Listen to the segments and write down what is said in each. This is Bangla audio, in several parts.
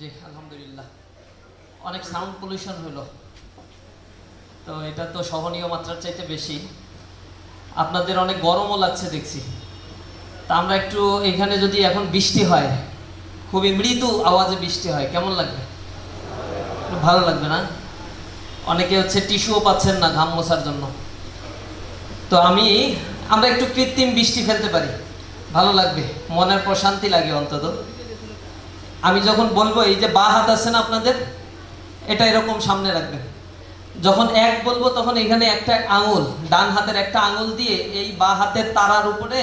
জি, আলহামদুলিল্লাহ। অনেক সাউন্ড পলিউশন হলো। তো এটা তো সহনীয় মাত্রার চাইতে বেশি। আপনাদের অনেক গরমও লাগছে দেখছি। তা আমরা একটু এখানে যদি এখন বৃষ্টি হয়, খুবই মৃদু আওয়াজে বৃষ্টি হয়, কেমন লাগবে? ভালো লাগবে না? অনেকে হচ্ছে টিস্যুও পাচ্ছেন না ঘাম মোছার জন্য। তো আমি, আমরা একটু কৃত্রিম বৃষ্টি ফেলতে পারি। ভালো লাগবে। মনের প্রশান্তি লাগে অন্তত। আমি যখন বলব, এই যে বা হাত আছে না আপনাদের, এটা এরকম সামনে রাখবেন। যখন এক বলব, তখন এখানে একটা আঙুল, ডান হাতের একটা আঙুল দিয়ে এই বা হাতের তারার উপরে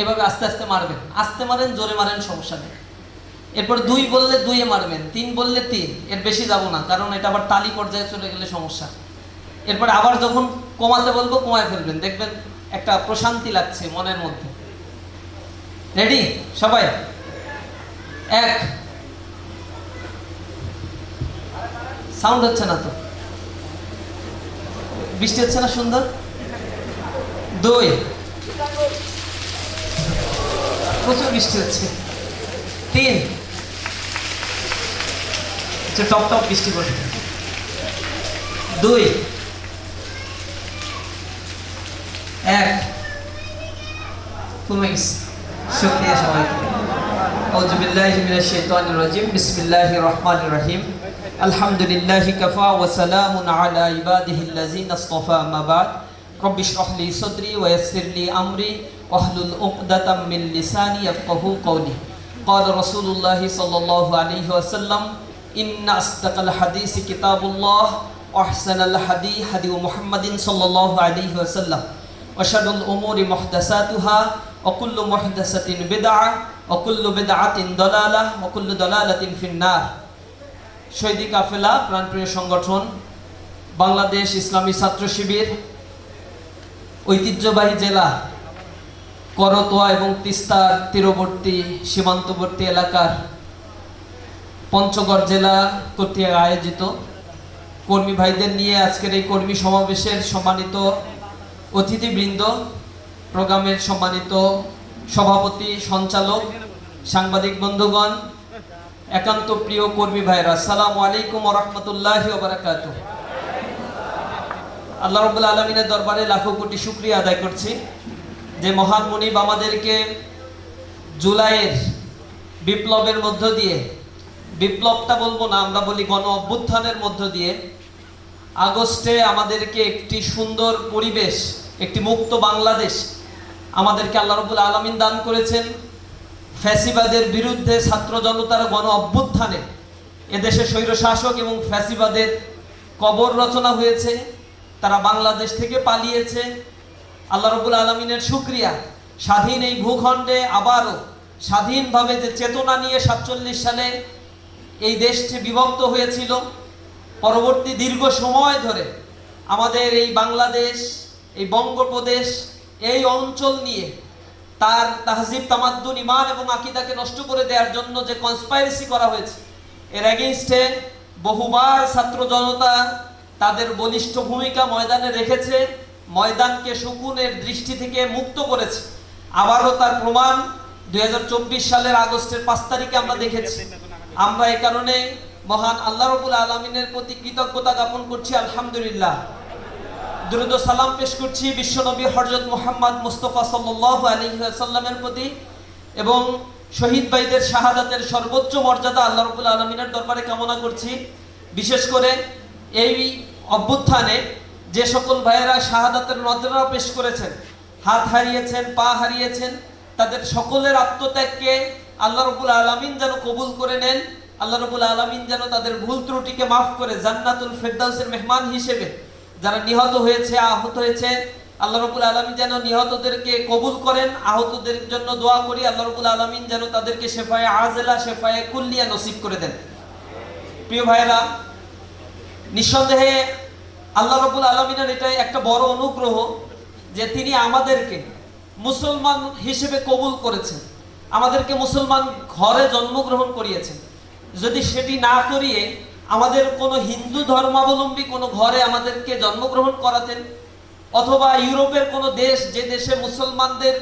এভাবে আস্তে আস্তে মারবেন। আস্তে মারেন, জোরে মারেন, সমস্যা নেই। এরপর দুই বললে দুইয়ে মারবেন, তিন বললে তিন, এর বেশি যাব না, কারণ এটা আবার তালি পর্যায়ে চলে গেলে সমস্যা। এরপর আবার যখন কমাতে বলব, কমায় ফেলবেন। দেখবেন একটা প্রশান্তি লাগছে মনের মধ্যে। রেডি সবাই? এক। সাউন্ড হচ্ছে না তো। বৃষ্টি হচ্ছে না সুন্দর? দই। প্রচুর বৃষ্টি হচ্ছে। তিন। টপ টপ বৃষ্টি পড়ছে। দুই। এক। কমে গেছে। শুক্রিয়া সবাইকে। আউযু বিল্লাহি রহিম। الحمد لله كفى وسلام على عباده الذين اصطفى ما بعد. رب اشرح لي صدري ويسر لي أمري. واحلل عقدة من لساني يفقه قولي. قال رسول الله صلى الله عليه وسلم إن أصدق الحديث كتاب الله وأحسن الحديث حديث محمد صلى الله عليه وسلم. وشر الأمور محدثاتها وكل محدثة بدعة وكل بدعة ضلالة وكل ضلالة في النار. শহীদি কাফেলা, প্রাণপ্রিয় সংগঠন, বাংলাদেশ ইসলামী ছাত্র শিবির, ঐতিহ্যবাহী জেলা, করতোয়া এবং তিস্তার তীরবর্তী সীমান্তবর্তী এলাকার পঞ্চগড় জেলা কর্তৃক আয়োজিত। কর্মী ভাইদের নিয়ে আজকের এই কর্মী সমাবেশের সম্মানিত অতিথিবৃন্দ, প্রোগ্রামের সম্মানিত সভাপতি, সঞ্চালক, সাংবাদিক বন্ধুগণ একান্ত প্রিয় কর্মী ভাইরা সালাম আলাইকুম রহমতুল্লাহ আল্লাহ রবুল্লা আলমিনের দরবারে লাখো কোটি শুক্রিয়া আদায় করছি যে মহান মনিব আমাদেরকে জুলাইয়ের বিপ্লবের মধ্য দিয়ে, বিপ্লবটা বলব না, আমরা বলি গণ অভ্যুত্থানের মধ্য দিয়ে, আগস্টে আমাদেরকে একটি সুন্দর পরিবেশ, একটি মুক্ত বাংলাদেশ আমাদেরকে আল্লাহ রবুল আলমিন দান করেছেন। ফ্যাসিবাদের বিরুদ্ধে ছাত্র জনতার গণ অভ্যুত্থানে এদেশে স্বৈরশাসক এবং ফ্যাসিবাদের কবর রচনা হয়েছে, তারা বাংলাদেশ থেকে পালিয়েছে। আল্লাহ রবুল আলমিনের সুক্রিয়া স্বাধীন এই ভূখণ্ডে আবারও স্বাধীনভাবে যে চেতনা নিয়ে সাতচল্লিশ সালে এই দেশটি বিভক্ত হয়েছিল, পরবর্তী দীর্ঘ সময় ধরে আমাদের এই বাংলাদেশ, এই বঙ্গপ্রদেশ, এই অঞ্চল নিয়ে তার তাহজিব, তামাদ্দুন ইমান এবং আকিদাকে নষ্ট করে দেওয়ার জন্য যে কনস্পাইরেসি করা হয়েছে, এর এগেনস্টে বহুবার ছাত্র জনতা তাদের বলিষ্ঠ ভূমিকা ময়দানে রেখেছে, ময়দানকে শকুনের দৃষ্টি থেকে মুক্ত করেছে। আবারও তার প্রমাণ দুই হাজার চব্বিশ সালের আগস্টের পাঁচ তারিখে আমরা দেখেছি। আমরা এই কারণে মহান আল্লাহ রবুল আলমিনের প্রতি কৃতজ্ঞতা জ্ঞাপন করছি, আলহামদুলিল্লাহ। দ্রুত সালাম পেশ করছি বিশ্বনবী হরজত মোহাম্মদ মুস্তফা সাল্লাহ আলহিহাসাল্লামের প্রতি এবং শহীদ ভাইদের শাহাদাতের সর্বোচ্চ মর্যাদা আল্লাহ রবুল আলমিনের দরবারে কামনা করছি। বিশেষ করে এই অভ্যুত্থানে যে সকল ভাইয়েরা শাহাদাতের নজরা পেশ করেছেন, হাত হারিয়েছেন, পা হারিয়েছেন, তাদের সকলের আত্মত্যাগকে আল্লাহ রবুল আলমিন যেন কবুল করে নেন, আল্লাহ রবুল আলমিন যেন তাদের ভুল ত্রুটিকে মাফ করে জান্নাতুল ফেরদাউসের মেহমান হিসেবে যারা নিহত হয়েছে, আহত হয়েছে, আল্লাহ রবুল আলমিন যেন নিহতদেরকে কবুল করেন, আহতদের জন্য দোয়া করি, আল্লাহ রবুল আলমিন যেন তাদেরকে শেফায়ে আজেলা, শেফায়ে কুল্লিয়া নসিব করে দেন। প্রিয় ভাইরা নিঃসন্দেহে আল্লাহ রবুল আলমিনের এটাই একটা বড় অনুগ্রহ যে তিনি আমাদেরকে মুসলমান হিসেবে কবুল করেছেন, আমাদেরকে মুসলমান ঘরে জন্মগ্রহণ করিয়েছেন। যদি সেটি না করিয়ে আমাদের কোনো হিন্দু ধর্মাবলম্বী কোনো ঘরে আমাদেরকে জন্মগ্রহণ করাতেন, অথবা ইউরোপের কোনো দেশ যে দেশে মুসলমানদের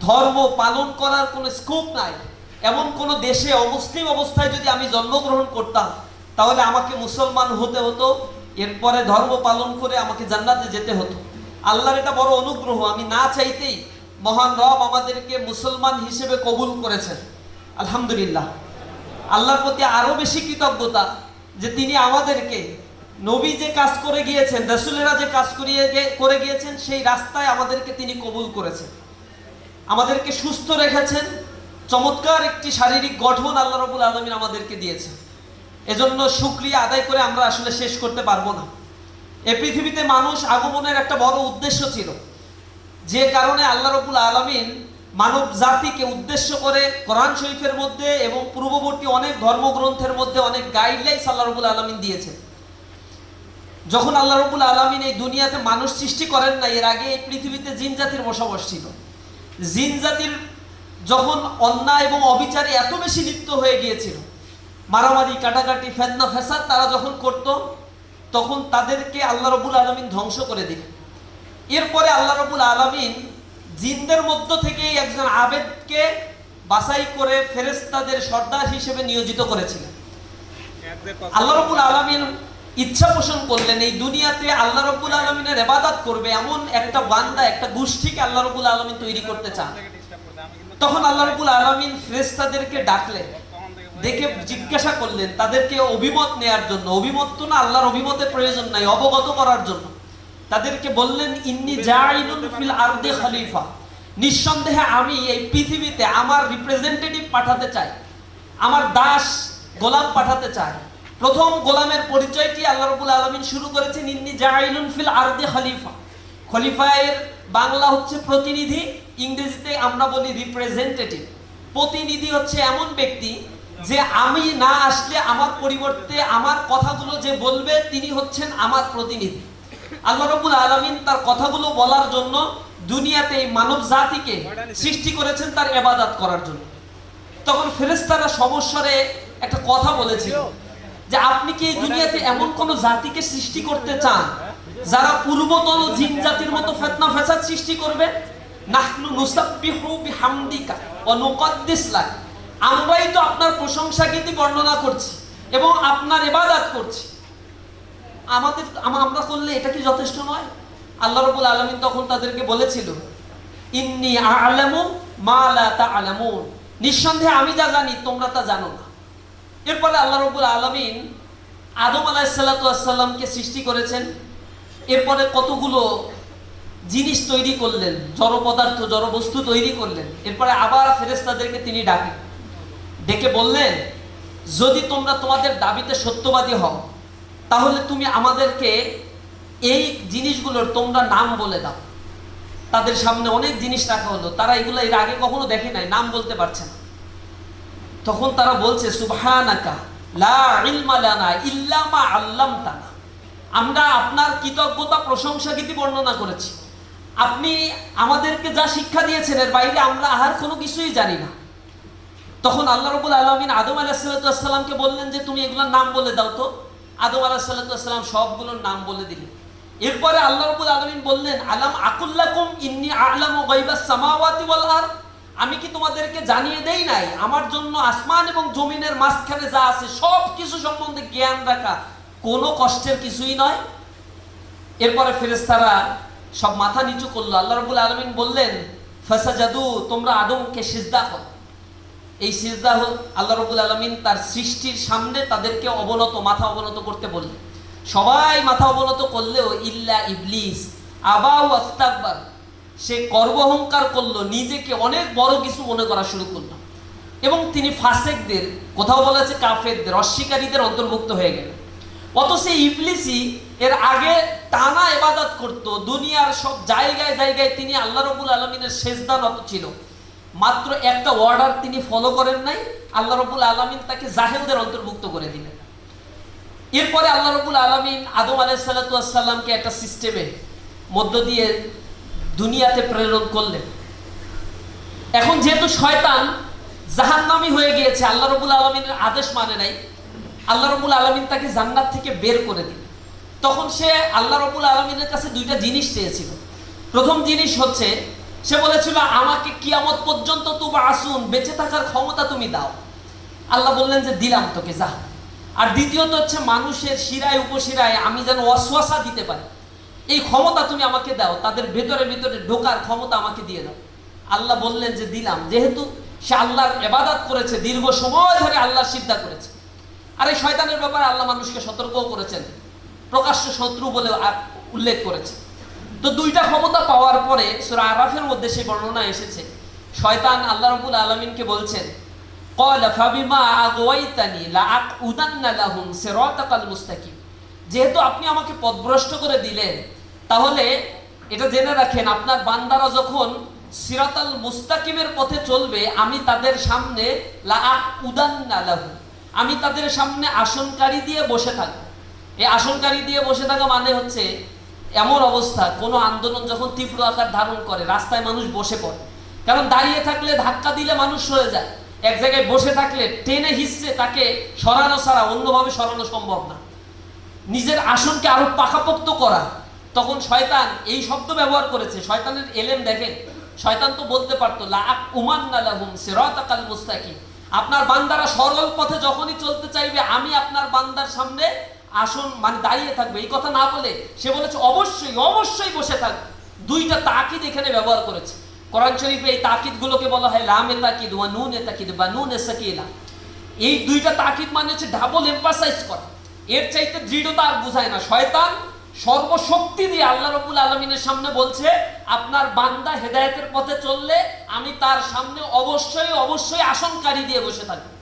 ধর্ম পালন করার কোনো স্কোপ নাই, এমন কোন দেশে অমুসলিম অবস্থায় যদি আমি জন্মগ্রহণ করতাম, তাহলে আমাকে মুসলমান হতে হতো, এরপরে ধর্ম পালন করে আমাকে জান্নাতে যেতে হতো। আল্লাহর এটা বড় অনুগ্রহ, আমি না চাইতেই মহান রব আমাদেরকে মুসলমান হিসেবে কবুল করেছেন। আলহামদুলিল্লাহ। আল্লাহর প্রতি আরও বেশি কৃতজ্ঞতা যে তিনি আমাদেরকে নবী যে কাজ করে গিয়েছেন, রসুলেরা যে কাজ করিয়ে করে গিয়েছেন, সেই রাস্তায় আমাদেরকে তিনি কবুল করেছেন। আমাদেরকে সুস্থ রেখেছেন। চমৎকার একটি শারীরিক গঠন আল্লাহ রবুল আলমিন আমাদেরকে দিয়েছেন। এজন্য সুক্রিয়া আদায় করে আমরা আসলে শেষ করতে পারব না। এ পৃথিবীতে মানুষ আগমনের একটা বড় উদ্দেশ্য ছিল। যে কারণে আল্লাহ রবুল আলমিন মানব জাতিকে উদ্দেশ্য করে কোরআন শরীফের মধ্যে এবং পূর্ববর্তী অনেক ধর্মগ্রন্থের মধ্যে অনেক গাইডলাইন্স আল্লাহ রবুল আলমিন দিয়েছেন। যখন আল্লাহ রবুল আলমিন এই দুনিয়াতে মানুষ সৃষ্টি করেন না এর আগে এই পৃথিবীতে জিন জাতির বসবাস ছিল। জিন জাতির যখন অন্যায় এবং অবিচারে এত বেশি লিপ্ত হয়ে গিয়েছিল, মারামারি, কাটাকাটি, ফেতনা ফেসাদ তারা যখন করত, তখন তাদেরকে আল্লাহ রবুল আলমিন ধ্বংস করে দিলেন। এরপরে আল্লাহ রবুল আলমিন জিনদের মধ্য থেকেই একজন আবেদকে বাছাই করে ফেরেস্তাদের সর্দার হিসেবে নিয়োজিত করেছিলেন। আল্লাহ রবুল আলমিন ইচ্ছা পোষণ করলেন, এই দুনিয়াতে আল্লাহ রবুল আলমিনের এবাদাত করবে এমন একটা বান্দা, একটা গোষ্ঠীকে আল্লাহ রবুল আলমিন তৈরি করতে চান। তখন আল্লাহ রবুল আলমিন ফেরেস্তাদেরকে ডাকলেন দেখে জিজ্ঞাসা করলেন তাদেরকে অভিমত নেয়ার জন্য। অভিমত তো না, আল্লাহর অভিমতের প্রয়োজন নাই, অবগত করার জন্য। তাদেরকে বললেন, ইন্নি জাইলুন ফিল আরদে খলিফা। নিঃসন্দেহে আমি এই পৃথিবীতে আমার রিপ্রেজেন্টেটিভ পাঠাতে চাই, আমার দাস গোলাম পাঠাতে চাই। প্রথম গোলামের পরিচয়টি আল্লাহ রবুল আলমিন শুরু করেছেন, ইন্নি জাইলুন ফিল আরদে খলিফা। খলিফায়ের বাংলা হচ্ছে প্রতিনিধি, ইংরেজিতে আমরা বলি রিপ্রেজেন্টেটিভ প্রতিনিধি হচ্ছে এমন ব্যক্তি যে আমি না আসলে আমার পরিবর্তে আমার কথাগুলো যে বলবে, তিনি হচ্ছেন আমার প্রতিনিধি। আল্লাহ রবুল আলমিন তার কথাগুলো বলার জন্য দুনিয়াতে এই মানব জাতিকে সৃষ্টি করেছেন তার এবাদাত করার জন্য। তখন ফেরেস্তারা সমস্যারে একটা কথা বলেছিল যে আপনি কি এই দুনিয়াতে এমন কোন জাতিকে সৃষ্টি করতে চান যারা পূর্বতন জিন জাতির মতো ফেতনা ফেসাদ সৃষ্টি করবে? নাহনু নুসাব্বিহু বিহামদিকা ওয়া নুকদ্দিস আমরাই তো আপনার প্রশংসা গীতি বর্ণনা করছি এবং আপনার ইবাদত করছি। আমাদের আম- আমরা করলে এটা কি যথেষ্ট নয়? আল্লাহ রাব্বুল আলামিন তখন তাদেরকে বলেছিল, ইন্নি আ'লামু মা লা তা'লামুন। নিঃসন্দেহে আমি যা জানি, তোমরা তা জানো না। এরপরে আল্লাহ রব্বুল আলমিন আদম আলাহিসাল্লাতামকে সৃষ্টি করেছেন। এরপরে কতগুলো জিনিস তৈরি করলেন, জড় পদার্থ, জড় বস্তু তৈরি করলেন। এরপরে আবার ফেরেস্তাদেরকে তিনি ডাকেন ডেকে বললেন, যদি তোমরা তোমাদের দাবিতে সত্যবাদী হও তাহলে তুমি আমাদেরকে এই জিনিসগুলোর তোমরা নাম বলে দাও। তাদের সামনে অনেক জিনিস রাখা হলো। তারা এগুলো এর আগে কখনো দেখে নাই, নাম বলতে পারছে না। তখন তারা বলছে আমরা আপনার কৃতজ্ঞতা, প্রশংসা গীতি বর্ণনা করেছি। আপনি আমাদেরকে যা শিক্ষা দিয়েছেন, এর বাইরে আমরা আর কোনো কিছুই জানি না। তখন আল্লাহ রবুল আলমিন আদম আলাহিসাল্লামকে বললেন যে, তুমি এগুলোর নাম বলে দাও তো। আদম আলাহ সাল্লাম সবগুলোর নাম বলে দিলেন। এরপরে আল্লাহ রবুল আলমিন বললেন, আলাম আকুল্লাকুম ইন্নি আলাম ও গাইবাস সামাওয়াতি ওয়াল আমি কি তোমাদেরকে জানিয়ে দেই নাই? আমার জন্য আসমান এবং জমিনের মাঝখানে যা আছে সব কিছু সম্বন্ধে জ্ঞান রাখা কোনো কষ্টের কিছুই নয়। এরপরে ফেরেস্তারা সব মাথা নিচু করল। আল্লাহ রবুল আলমিন বললেন, ফাসাজাদু, তোমরা আদমকে সিজদা করো। এই সিজদা আল্লাহ রবুল আলমিন তার সৃষ্টির সামনে তাদেরকে অবনত, মাথা অবনত করতে বললেন। সবাই মাথা অবনত করলেও ইল্লা ইবলিস আবাউ আস্তাকবার সে গর্বহংকার করল, নিজেকে অনেক বড় কিছু মনে করা শুরু করল। এবং তিনি ফাসেকদের, কোথাও বলেছে কাফেরদের, অস্বীকারীদের অন্তর্ভুক্ত হয়ে গেল অত এই ইবলিসি এর আগে টানা এবাদত করত, দুনিয়ার সব জায়গায় জায়গায় তিনি আল্লাহ রবুল আলমিনের শেষদানত ছিল। মাত্র একটা অর্ডার তিনি ফলো করেন নাই, আল্লাহ রবুল আলমিন তাকে জাহেলদের অন্তর্ভুক্ত করে দিলেন। এরপরে আল্লাহ রবুল আলমিন আদম আলাইসাল্লাতামকে একটা সিস্টেমে মধ্য দিয়ে দুনিয়াতে প্রেরণ করলেন। এখন যেহেতু শয়তান জাহান্নামি হয়ে গিয়েছে, আল্লাহ রবুল আলমিনের আদেশ মানে নাই, আল্লাহ রবুল আলমিন তাকে জান্নাত থেকে বের করে দিলেন। তখন সে আল্লাহ রবুল আলমিনের কাছে দুইটা জিনিস চেয়েছিল। প্রথম জিনিস হচ্ছে সে বলেছিল, আমাকে কিয়ামত পর্যন্ত তুবা আসুন, বেঁচে থাকার ক্ষমতা তুমি দাও। আল্লাহ বললেন যে, দিলাম তোকে, যা। আর দ্বিতীয়ত হচ্ছে, মানুষের শিরায়, উপশিরায় আমি যেন অশ্বাসা দিতে পারি। এই ক্ষমতা তুমি আমাকে দাও, তাদের ভেতরে ভেতরে ঢোকার ক্ষমতা আমাকে দিয়ে দাও। আল্লাহ বললেন যে, দিলাম। যেহেতু সে আল্লাহর এবাদাত করেছে, দীর্ঘ সময় ধরে আল্লাহ সিদ্ধা করেছে। আর এই শয়তানের ব্যাপারে আল্লাহ মানুষকে সতর্কও করেছেন, প্রকাশ্য শত্রু বলে উল্লেখ করেছে তো দুইটা ক্ষমতা পাওয়ার পরে সুরা আরাফের মধ্যে সেই বর্ণনা এসেছে। শয়তান আল্লাহ রবুল আলমিনকে বলছেন যেহেতু আপনি আমাকে পদভ্রষ্ট করে দিলেন, তাহলে এটা জেনে রাখেন, আপনার বান্দারা যখন সিরাতাল মুস্তাকিমের পথে চলবে, আমি তাদের সামনে লাহু আমি তাদের সামনে আসনকারী দিয়ে বসে থাকব। এই আসনকারী দিয়ে বসে থাকা মানে হচ্ছে এমন অবস্থা, কোনো আন্দোলন যখন তীব্র আকার ধারণ করে, রাস্তায় মানুষ বসে পড়ে। কারণ দাঁড়িয়ে থাকলে ধাক্কা দিলে মানুষ সরে যায়। এক জায়গায় বসে থাকলে টেনে হিসছে তাকে সরানো ছাড়া অন্যভাবে সরানো সম্ভব না। নিজের আসনকে আরও পাকাপোক্ত করা। তখন শয়তান এই শব্দ ব্যবহার করেছে। শয়তানের এলেম দেখেন, শয়তান তো বলতে পারতো লাআক উমান্না লাহুম সিরাতাকাল মুস্তাকিম। আপনার বান্দারা সরল পথে যখনই চলতে চাইবে, আমি আপনার বান্দার সামনে আসন মানে দাঁড়িয়ে থাকবে। এই কথা না বলে সে বলেছে, অবশ্যই অবশ্যই বসে থাকবে দুইটা তাকিদ এখানে ব্যবহার করেছে। কোরআন শরীফে এই তাকিদ গুলোকে বলা হয় লামে তাকিদ ওয়া নুনে তাকিদ বা নুনে সাকিলা। এই দুইটা তাকিদ মানে হচ্ছে ডাবল এম্পাসাইজ করা। এর চাইতে দৃঢ়তা আর বোঝায় না। শয়তান সর্বশক্তি দিয়ে আল্লাহ রবুল আলমিনের সামনে বলছে, আপনার বান্দা হেদায়েতের পথে চললে আমি তার সামনে অবশ্যই অবশ্যই আসনকারী দিয়ে বসে থাকব।